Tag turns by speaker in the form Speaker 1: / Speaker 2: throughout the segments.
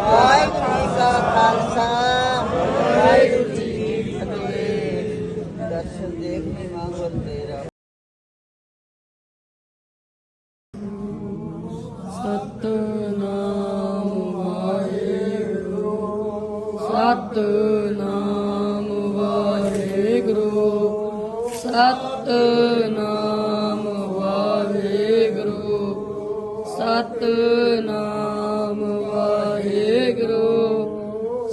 Speaker 1: ਵਾਹਿਗੁਰੂ ਜੀ
Speaker 2: ਕਾ ਖਾਲਸਾ, ਵਾਹਿਗੁਰੂ ਜੀ ਕੀ ਫਤਿਹ। ਦਰਸ਼ਨ ਦੇਖਣੇ ਮੰਗੋ ਤੇਰਾ
Speaker 3: ਸਤਨਾਮ ਵਾਹਿਗੁਰੂ ਸਤਨਾਮ ਵਾਹਿਗੁਰੂ ਸਤਨਾਮ ਵਾਹਿਗੁਰੂ, ਸਤਨਾਮ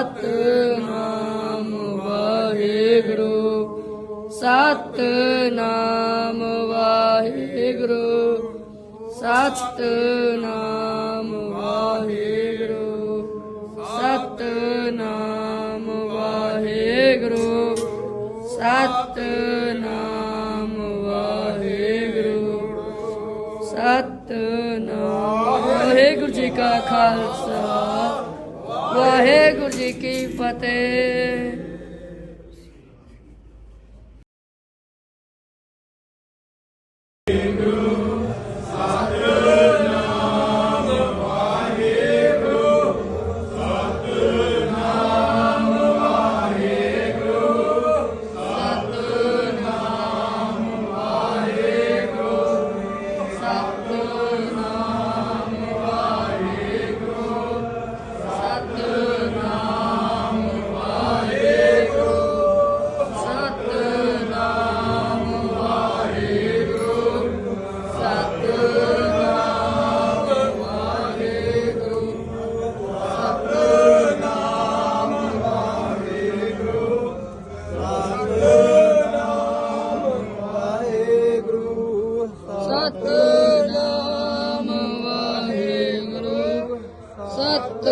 Speaker 3: ਸਤਨਾਮ ਵਾਹਿਗੁਰੂ ਸਤਨਾਮ ਵਾਹਿਗੁਰੂ ਸਤਨਾਮ ਵਾਹਿਗੁਰੂ ਸਤਨਾਮ ਵਾਹਿਗੁਰੂ ਸਤਨਾਮ ਵਾਹਿਗੁਰੂ ਸਤਨਾਮ ਵਾਹਿਗੁਰੂ ਜੀ ਕਾ ਖਾਲਸਾ। ਵਾਹਿਗੁਰੂ ਜੀ ਕੀ ਫਤਿਹ। ਸਤਨਾਮ ਵਾਹਿਗੁਰੂ। ਸਤ